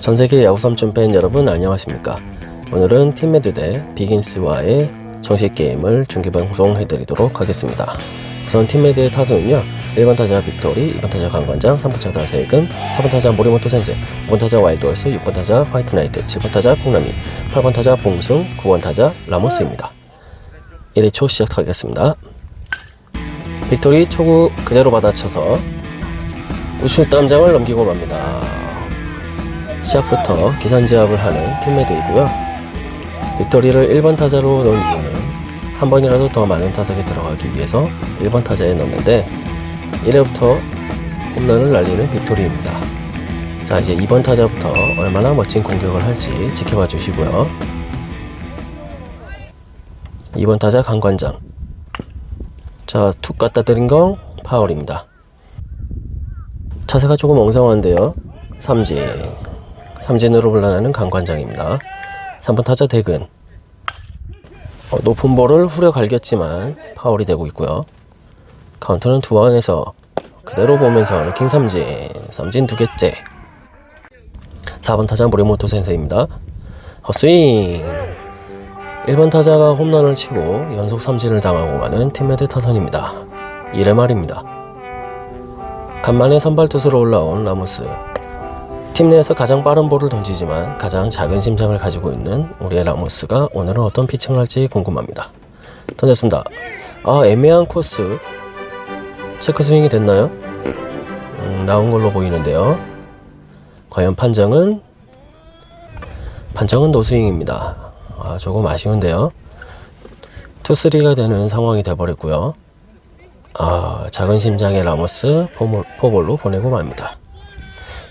전 세계 야구 3점 팬 여러분 안녕하십니까? 오늘은 팀메드 대 비긴스와의 정식 게임을 중계 방송해드리도록 하겠습니다. 우선 팀메드의 타선은요. 1번 타자 빅토리, 2번 타자 강관장, 3번 타자 세근, 4번 타자 모리모토 센세, 5번 타자 와일드월스, 6번 타자 화이트 나이트, 7번 타자 콩나미, 8번 타자 봉승, 9번 타자 라모스입니다. 1회 초 시작하겠습니다. 빅토리 초구 그대로 받아쳐서 우측 담장을 넘기고 맙니다. 시작부터 기선제압을 하는 팀메드이고요. 빅토리를 1번 타자로 넣은 이유는 한 번이라도 더 많은 타석에 들어가기 위해서 1번 타자에 넣는데 1회부터 홈런을 날리는 빅토리입니다. 자 이제 2번 타자부터 얼마나 멋진 공격을 할지 지켜봐 주시고요. 2번 타자 강관장 자툭 갖다 드린 건 파울입니다. 자세가 조금 엉성한데요. 삼진 삼진으로 불러나는 강관장입니다. 3번 타자 대근 어, 높은 볼을 후려 갈겼지만 파울이 되고 있고요. 카운트는 두원에서 그대로 보면서 루킹 삼진 삼진 두 개째 4번 타자 모리모토 센세입니다. 헛스윙 1번 타자가 홈런을 치고 연속 삼진을 당하고 마는 팀메드 타선입니다. 이래 말입니다. 간만에 선발 투수로 올라온 라모스 팀 내에서 가장 빠른 볼을 던지지만 가장 작은 심장을 가지고 있는 우리의 라모스가 오늘은 어떤 피칭을 할지 궁금합니다. 던졌습니다. 아 애매한 코스 체크 스윙이 됐나요? 음, 나온 걸로 보이는데요. 과연 판정은 판정은 노스윙입니다. 아 조금 아쉬운데요. 투쓰리가 되는 상황이 돼버렸고요. 아 작은 심장의 라모스 포볼로 보내고 맙니다.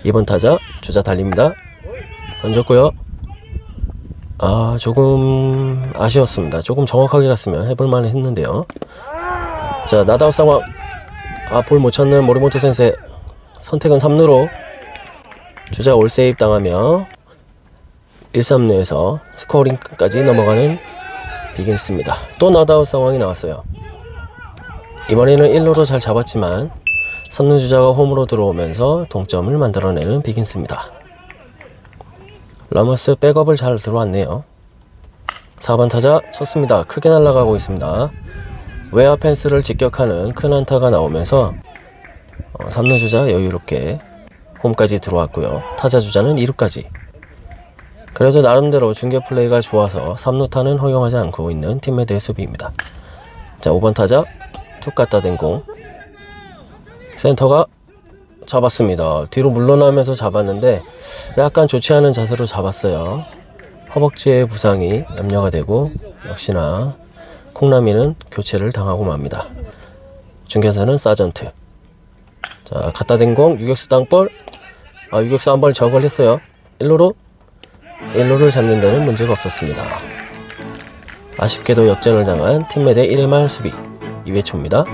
2번 타자 주자 달립니다. 던졌고요. 아 조금 아쉬웠습니다. 조금 정확하게 갔으면 해볼만 했는데요. 자 나다우 상황 아볼 못 찾는 모리모토 센세 선택은 3루로 주자 올세입 당하며 1, 3루에서 스코어링까지 넘어가는 비긴스입니다. 또 나다우 상황이 나왔어요. 이번에는 1루로 잘 잡았지만 3루 주자가 홈으로 들어오면서 동점을 만들어내는 비긴스입니다. 라머스 백업을 잘 들어왔네요. 4번 타자 쳤습니다. 크게 날아가고 있습니다. 외야 펜스를 직격하는 큰 안타가 나오면서 어, 3루 주자 여유롭게 홈까지 들어왔고요. 타자 주자는 2루까지. 그래도 나름대로 중계 플레이가 좋아서 3루타는 허용하지 않고 있는 팀메드의 수비입니다. 자 5번 타자 툭 갖다 댄 공. 센터가 잡았습니다. 뒤로 물러나면서 잡았는데 약간 좋지 않은 자세로 잡았어요. 허벅지의 부상이 염려가 되고 역시나 콩나미는 교체를 당하고 맙니다. 중계사는 사전트. 자, 갖다 댄 공 유격수 땅볼. 아, 유격수 한 번 저걸 했어요. 1루로 1루를 잡는 데는 문제가 없었습니다. 아쉽게도 역전을 당한 팀메대 1회 말 수비 2회 초입니다.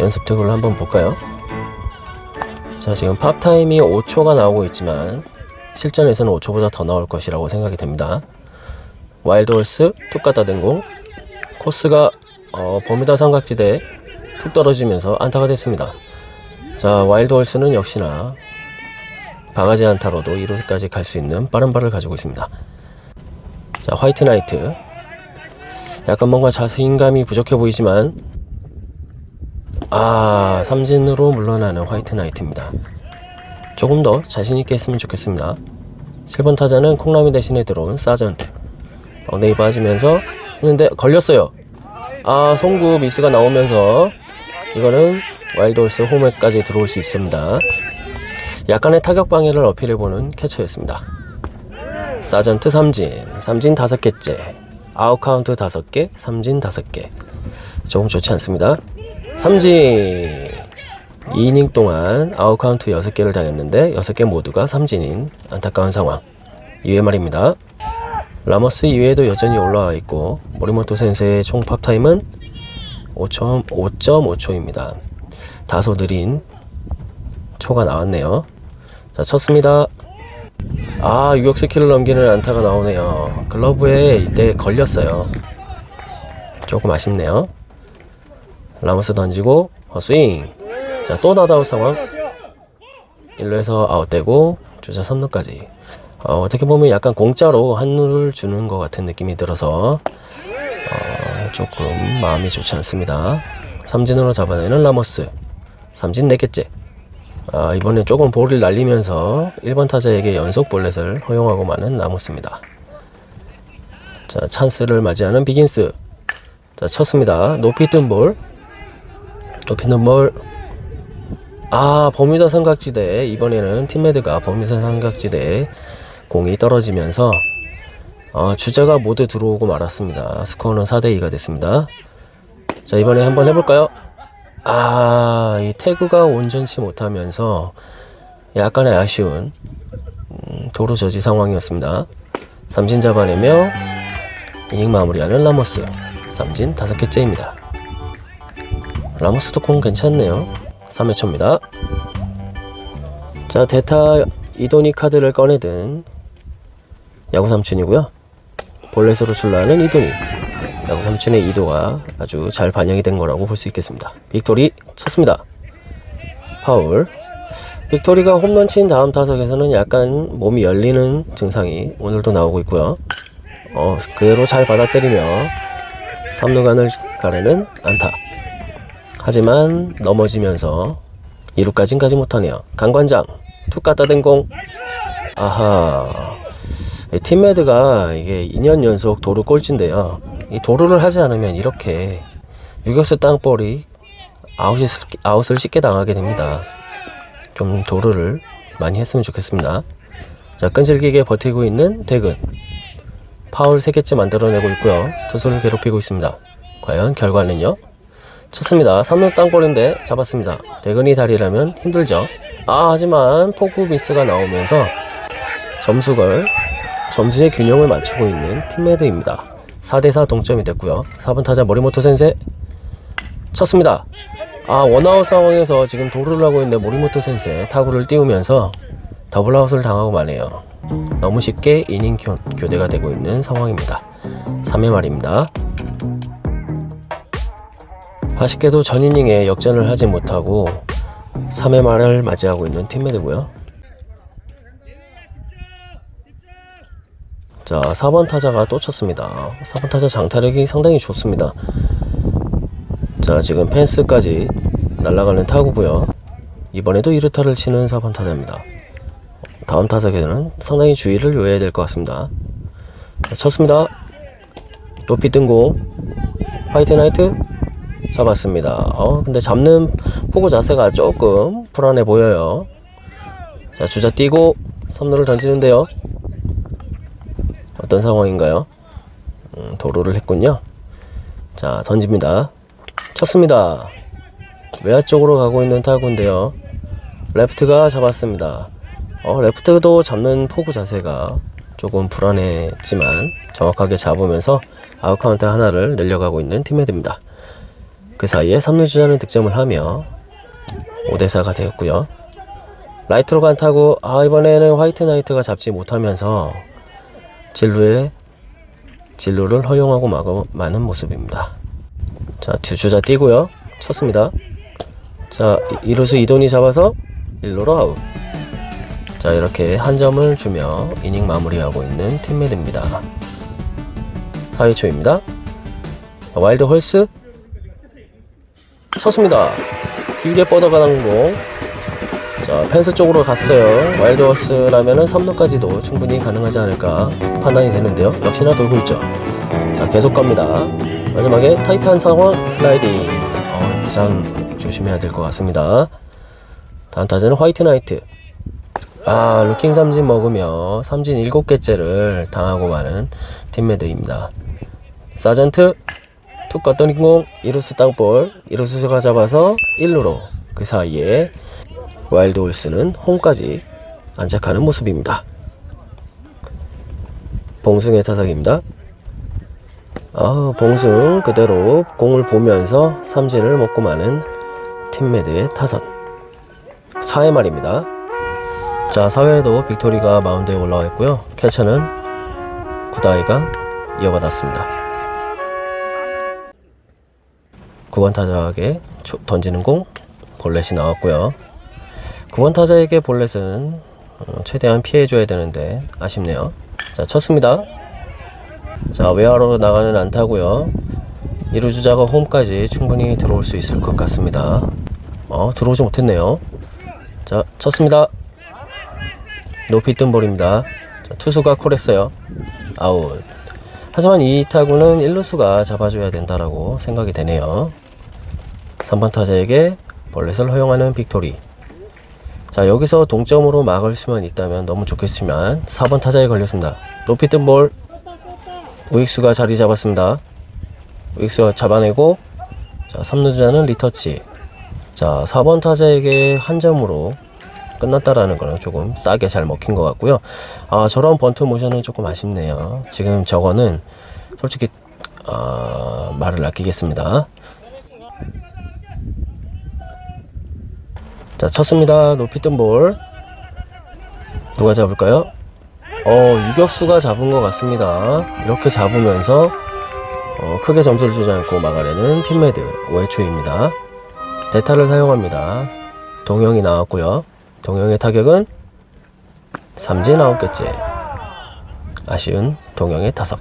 연습 투구를 한번 볼까요? 자, 지금 팝 타임이 5초가 나오고 있지만 실전에서는 5초보다 더 나올 것이라고 생각이 됩니다. 와일드 홀스 툭 갖다 댄공 코스가 어, 버뮤다 삼각지대에 툭 떨어지면서 안타가 됐습니다. 자, 와일드 홀스는 역시나 바가지 안타로도 2루까지 갈 수 있는 빠른 발을 가지고 있습니다. 자, 화이트 나이트. 약간 뭔가 자신감이 부족해 보이지만 아, 삼진으로 물러나는 화이트 나이트입니다. 조금 더 자신있게 했으면 좋겠습니다. 7번 타자는 콩나미 대신에 들어온 사전트. 엉덩이 빠지면서 했는데 걸렸어요. 아, 송구 미스가 나오면서 이거는 와일드홀스 홈에까지 들어올 수 있습니다. 약간의 타격 방해를 어필해보는 캐쳐였습니다. 사전트 삼진, 삼진 다섯 개째, 아웃 카운트 다섯 개, 삼진 다섯 개. 조금 좋지 않습니다. 삼진 2이닝 동안 아웃 카운트 6개를 당했는데 6개 모두가 삼진인 안타까운 상황. 2회 말입니다. 라머스 2회에도 여전히 올라와 있고 모리모토 센세의 총 팝타임은 5.5초입니다. 다소 느린 초가 나왔네요. 자 쳤습니다. 아 유격수 키를 넘기는 안타가 나오네요. 글러브에 이때 걸렸어요. 조금 아쉽네요 라모스 던지고 헛스윙 자또 나다우 상황 1루에서 아웃되고 주자 3루까지. 어, 어떻게 보면 약간 공짜로 한루를 주는 것 같은 느낌이 들어서 어, 조금 마음이 좋지 않습니다. 삼진으로 잡아내는 라모스. 삼진 4개째. 아, 이번에 조금 볼을 날리면서 1번 타자에게 연속 볼넷을 허용하고 마는 라모스입니다. 자, 찬스를 맞이하는 비긴스. 자, 쳤습니다. 높이 뜬 볼. 뜬 볼. 아, 버뮤다 삼각지대. 이번에는 팀메드가 버뮤다 삼각지대에 공이 떨어지면서 어, 주자가 모두 들어오고 말았습니다. 스코어는 4대2가 됐습니다. 자, 이번에 한번 해볼까요? 아, 이 태그가 온전치 못하면서 약간의 아쉬운 음, 도로 저지 상황이었습니다. 삼진 잡아내며 이닝 마무리하는 라모스. 삼진 다섯 개째입니다. 라모스도 공 괜찮네요. 3회 초입니다. 자, 대타 이도니 카드를 꺼내든 야구 삼촌이고요. 볼넷으로 출루하는 이도니. 야구 삼촌의 이도가 아주 잘 반영이 된 거라고 볼 수 있겠습니다. 빅토리 쳤습니다. 파울. 빅토리가 홈런 친 다음 타석에서는 약간 몸이 열리는 증상이 오늘도 나오고 있고요. 어, 그대로 잘 받아 때리며 3루간을 가르는 안타. 하지만 넘어지면서 2루까진 가지 못하네요. 강관장 툭 갖다 댄 공. 아하. 이 팀메드가 이게 2년 연속 도루 꼴찌인데요. 이 도루를 하지 않으면 이렇게 유격수 땅볼이 아웃이, 아웃을 쉽게 당하게 됩니다. 좀 도루를 많이 했으면 좋겠습니다. 자, 끈질기게 버티고 있는 대근. 파울 3개째 만들어내고 있고요. 투수를 괴롭히고 있습니다. 과연 결과는요? 쳤습니다. 3루 땅볼인데 잡았습니다. 대근이 다리라면 힘들죠. 아, 하지만 포구 미스가 나오면서 점수걸, 점수의 균형을 맞추고 있는 팀메드입니다. 4대4 동점이 됐고요. 4번 타자 모리모토 센세 쳤습니다. 아, 원아웃 상황에서 지금 도루를 하고 있는데 모리모토 센세 타구를 띄우면서 더블아웃을 당하고 마네요. 너무 쉽게 이닝 교, 교대가 되고 있는 상황입니다. 3회 말입니다. 아쉽게도 전 이닝에 역전을 하지 못하고 3회 말을 맞이하고 있는 팀메드고요. 자, 4번 타자가 또 쳤습니다. 4번 타자 장타력이 상당히 좋습니다. 자, 지금 펜스까지 날아가는 타구고요. 이번에도 2루타를 치는 4번 타자입니다. 다음 타석에는 상당히 주의를 요해야 될 것 같습니다. 자, 쳤습니다. 높이 뜬고 화이트 나이트 잡았습니다. 어, 근데 잡는 포구 자세가 조금 불안해 보여요. 자, 주자 뛰고 선루를 던지는데요. 어떤 상황인가요? 음, 도루를 했군요. 자, 던집니다. 쳤습니다. 외야 쪽으로 가고 있는 타구인데요. 레프트가 잡았습니다. 어, 레프트도 잡는 포구 자세가 조금 불안했지만 정확하게 잡으면서 아웃카운트 하나를 늘려가고 있는 팀메드입니다. 그 사이에 3루 주자는 득점을 하며 5대4가 되었고요. 라이트로 간 타구, 아, 이번에는 화이트 나이트가 잡지 못하면서 진루에 진루를 허용하고 마고, 마는 모습입니다. 자, 두 주자 뛰고요. 쳤습니다. 자, 이- 이루수 이돈이 잡아서 1루로 아웃. 자, 이렇게 한 점을 주며 이닝 마무리하고 있는 팀메드입니다. 4회 초입니다. 와일드 홀스 쳤습니다. 길게 뻗어가는 공. 자, 펜스 쪽으로 갔어요. 와일드 홀스라면은 3루까지도 충분히 가능하지 않을까 판단이 되는데요. 역시나 돌고 있죠. 자, 계속 갑니다. 마지막에 타이트한 상황 슬라이딩. 어, 부상 조심해야 될 것 같습니다. 다음 타자는 화이트 나이트. 아, 루킹 삼진 먹으며 삼진 7개째를 당하고 마는 팀메드입니다. 사전트 툭 껐더니 공 이루스 땅볼 이루스가 잡아서 1루로 그 사이에 와일드 홀스는 홈까지 안착하는 모습입니다. 봉숭의 타석입니다. 아, 봉숭 그대로 공을 보면서 삼진을 먹고 마는 팀메드의 타선. 4회 말입니다. 자, 4회에도 빅토리가 마운드에 올라와 있고요. 캐처는 구다이가 이어받았습니다. 9번 타자에게 초- 던지는 공 볼넷이 나왔고요. 9번 타자에게 볼넷은 어, 최대한 피해줘야 되는데 아쉽네요. 자 쳤습니다. 자 외야로 나가는 안타고요. 이루 주자가 홈까지 충분히 들어올 수 있을 것 같습니다. 어 들어오지 못했네요. 자 쳤습니다. 높이 뜬 볼입니다. 자, 투수가 콜했어요. 아웃. 하지만 이 타구는 1루수가 잡아줘야 된다라고 생각이 되네요. 3번 타자에게 볼넷을 허용하는 빅토리. 자, 여기서 동점으로 막을 수만 있다면 너무 좋겠지만 4번 타자에 걸렸습니다. 높이 뜬 볼. 우익수가 자리 잡았습니다. 우익수가 잡아내고 자, 3루 주자는 리터치. 자, 4번 타자에게 한 점으로 끝났다라는 거는 조금 싸게 잘 먹힌 것 같고요. 아, 저런 번트 모션은 조금 아쉽네요. 지금 저거는 솔직히 아, 말을 아끼겠습니다. 자, 쳤습니다. 높이 뜬 볼. 누가 잡을까요? 어, 유격수가 잡은 것 같습니다. 이렇게 잡으면서 어, 크게 점수를 주지 않고 막아내는 팀메드 5회 초입니다. 대타를 사용합니다. 동영이 나왔고요. 동영의 타격은 삼진 개째. 아쉬운 동영의 타석.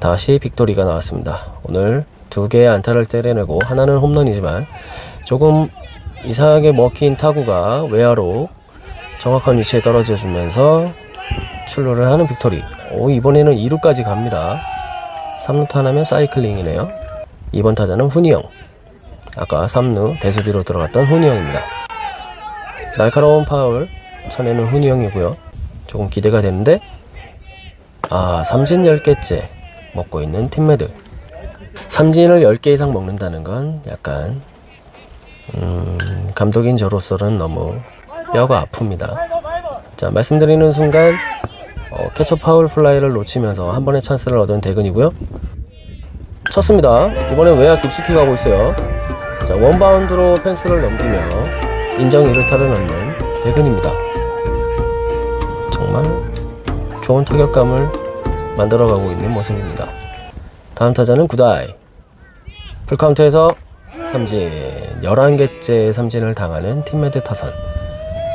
다시 빅토리가 나왔습니다. 오늘 두 개의 안타를 때려내고 하나는 홈런이지만 조금 이상하게 먹힌 타구가 외야로 정확한 위치에 떨어져 주면서 출루를 하는 빅토리. 오, 이번에는 2루까지 갑니다. 3루타 하나면 사이클링이네요. 2번 타자는 훈이형. 아까 3루 대수비로 들어갔던 훈이형입니다. 날카로운 파울 쳐내는 훈이형이고요. 조금 기대가 되는데 아 삼진 10개째 먹고 있는 팀메드 삼진을 10개 이상 먹는다는 건 약간 음, 감독인 저로서는 너무 뼈가 아픕니다. 자 말씀드리는 순간 어, 캐쳐 파울 플라이를 놓치면서 한 번의 찬스를 얻은 대근이고요. 쳤습니다. 이번엔 외야 깊숙이 가고 있어요. 자 원바운드로 펜스를 넘기며 인정 1루타를 넣는 대근입니다. 정말 좋은 타격감을 만들어가고 있는 모습입니다. 다음 타자는 구다이. 풀카운트에서 삼진 11개째 삼진을 당하는 팀메드 타선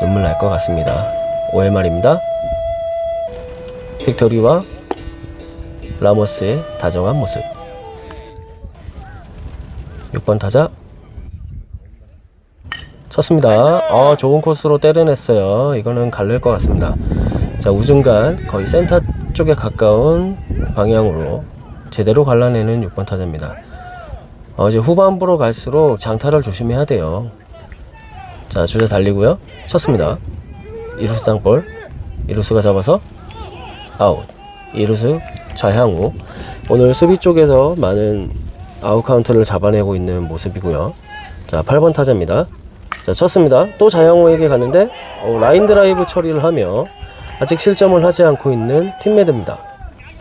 눈물 날 것 같습니다. 5회 말입니다. 빅토리와 라모스의 다정한 모습 6번 타자 쳤습니다. 어, 좋은 코스로 때려냈어요. 이거는 갈릴 것 같습니다. 자, 우중간 거의 센터 쪽에 가까운 방향으로 제대로 갈라내는 6번 타자입니다. 어, 이제 후반부로 갈수록 장타를 조심해야 돼요. 자, 주자 달리고요. 쳤습니다. 이루수 땅볼. 이루수가 잡아서 아웃. 이루수 좌향우. 오늘 수비 쪽에서 많은 아웃 카운트를 잡아내고 있는 모습이고요. 자, 8번 타자입니다. 자, 쳤습니다. 또 자영호에게 갔는데 어, 라인 드라이브 처리를 하며 아직 실점을 하지 않고 있는 팀메드입니다.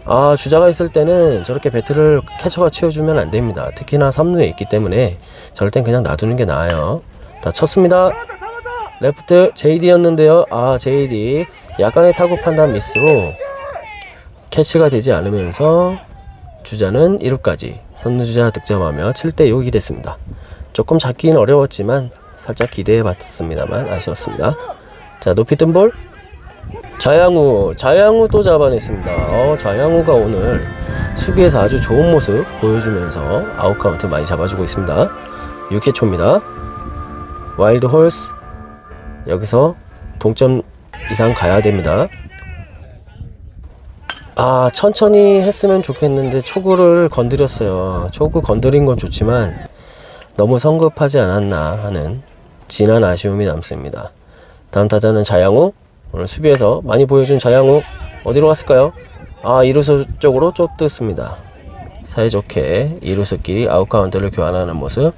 아, 주자가 있을 때는 저렇게 배트를 캐쳐가 치워주면 안 됩니다. 특히나 3루에 있기 때문에 저럴 땐 그냥 놔두는 게 나아요. 자, 쳤습니다. 레프트 JD였는데요. 아, JD 약간의 타구 판단 미스로 캐치가 되지 않으면서 주자는 1루까지 선두주자 득점하며 7대 6이 됐습니다. 조금 잡기는 어려웠지만 살짝 기대해 봤습니다만 아쉬웠습니다. 자, 높이 뜬 볼. 좌양우, 좌양우 또 잡아냈습니다. 어, 좌양우가 오늘 수비에서 아주 좋은 모습 보여주면서 아웃 카운트 많이 잡아주고 있습니다. 6회 초입니다. 와일드 홀스 여기서 동점 이상 가야 됩니다. 아, 천천히 했으면 좋겠는데 초구를 건드렸어요. 초구 건드린 건 좋지만 너무 성급하지 않았나 하는 진한 아쉬움이 남습니다. 다음 타자는 자양우. 오늘 수비에서 많이 보여준 자양우. 어디로 갔을까요? 아, 이루수 쪽으로 쫓겼습니다. 사이좋게 이루수끼리 아웃카운트를 교환하는 모습.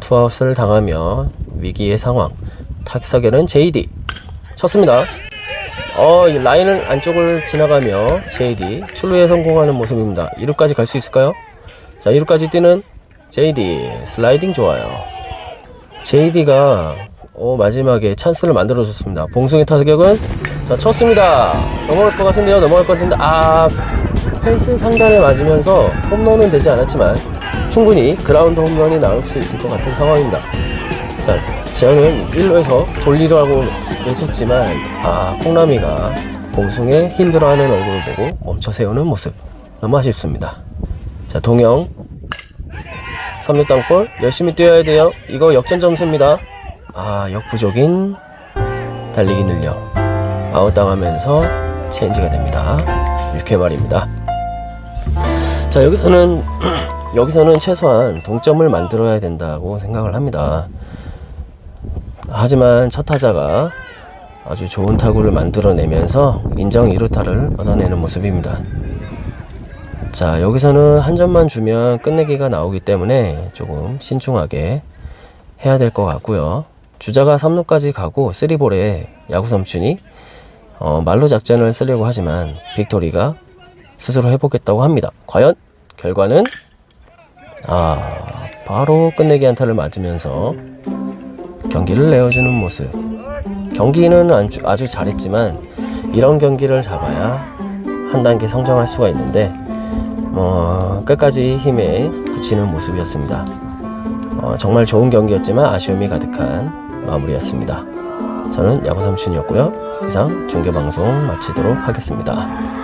투아웃을 당하며 위기의 상황. 타석에는 JD. 쳤습니다. 어, 이 라인을 안쪽을 지나가며 JD 출루에 성공하는 모습입니다. 2루까지 갈 수 있을까요? 자, 2루까지 뛰는 JD 슬라이딩 좋아요. JD가 어, 마지막에 찬스를 만들어줬습니다. 봉숭이 타격은 자 쳤습니다. 넘어갈 것 같은데요. 넘어갈 것 같은데 아 펜스 상단에 맞으면서 홈런은 되지 않았지만 충분히 그라운드 홈런이 나올 수 있을 것 같은 상황입니다. 자 저는 1루에서 돌리라고 외쳤지만 아 콩나미가 공승에 힘들어하는 얼굴을 보고 멈춰 세우는 모습 너무 아쉽습니다. 자 동영 3루 땅볼 열심히 뛰어야 돼요. 이거 역전 점수입니다. 아 역부족인 달리기 늘려 아웃 당하면서 체인지가 됩니다. 6회 말입니다. 자 여기서는 여기서는 최소한 동점을 만들어야 된다고 생각을 합니다. 하지만 첫 타자가 아주 좋은 타구를 만들어내면서 인정 2루타를 얻어내는 모습입니다. 자 여기서는 한 점만 주면 끝내기가 나오기 때문에 조금 신중하게 해야 될 것 같고요. 주자가 3루까지 가고 3볼에 야구 삼촌이 어, 말로 작전을 쓰려고 하지만 빅토리가 스스로 해보겠다고 합니다. 과연 결과는 아 바로 끝내기 안타를 맞으면서 경기를 내어주는 모습. 경기는 아주, 아주 잘했지만 이런 경기를 잡아야 한 단계 성장할 수가 있는데 뭐 끝까지 힘에 붙이는 모습이었습니다. 어, 정말 좋은 경기였지만 아쉬움이 가득한 마무리였습니다. 저는 야구 삼촌이었고요. 이상 중계 방송 마치도록 하겠습니다.